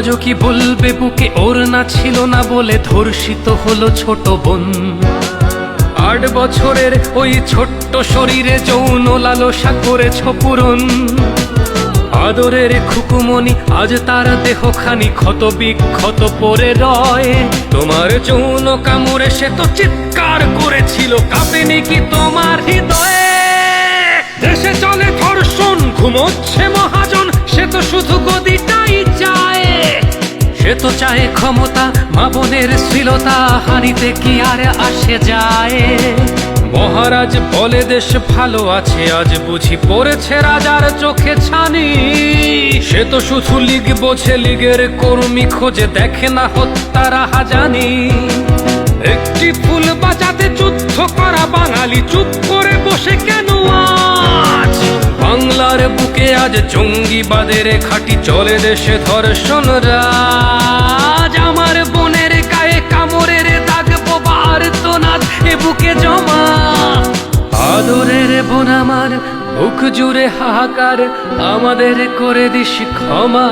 আজও কি বলবে বুকে? ওর না ছিল না বলে ধর্ষিত হলো ছোট বোন। আট বছরের ওই ছোট্ট শরীরে যৌন লালসা করেছ পূরণ। আদরের খুকুমনি আজ তার দেহখানি ক্ষত বিক্ষত পরে রয়। তোমার যৌন কামড়ে সে তো চিৎকার করেছিল, কাঁপেনি কি তোমার হৃদয়ে? দেশে চলে ধর্ষণ, ঘুমোচ্ছে মহাজন, সে তো শুধু গদিটাই চায় সে তো চায় ক্ষমতা, মা বোনের শ্লীলতা, হানিতে কি আর আসে যায়? মহারাজ বলে দেশ ভালো আছে, আজ বুঝি পড়েছে রাজার চোখে ছানি। সে তো শুধু লিগ বোঝে, লিগের কর্মী খোঁজে দেখে না হত্যারা হাজানি। একটি ফুল বাঁচাতে যুদ্ধ করা বাঙালি চুপ করে বসে কেন? বাংলার বুকে আজ জঙ্গিবাদের খাটি চলে দেশে ধর্ষণ রাজ। আমার বোনের গায়ে কামড়ের দাগ বোবার তো না এ বুকে জমা। আদরের বোন আমার বুক জুড়ে হাহাকার, আমাদের করে দিস ক্ষমা।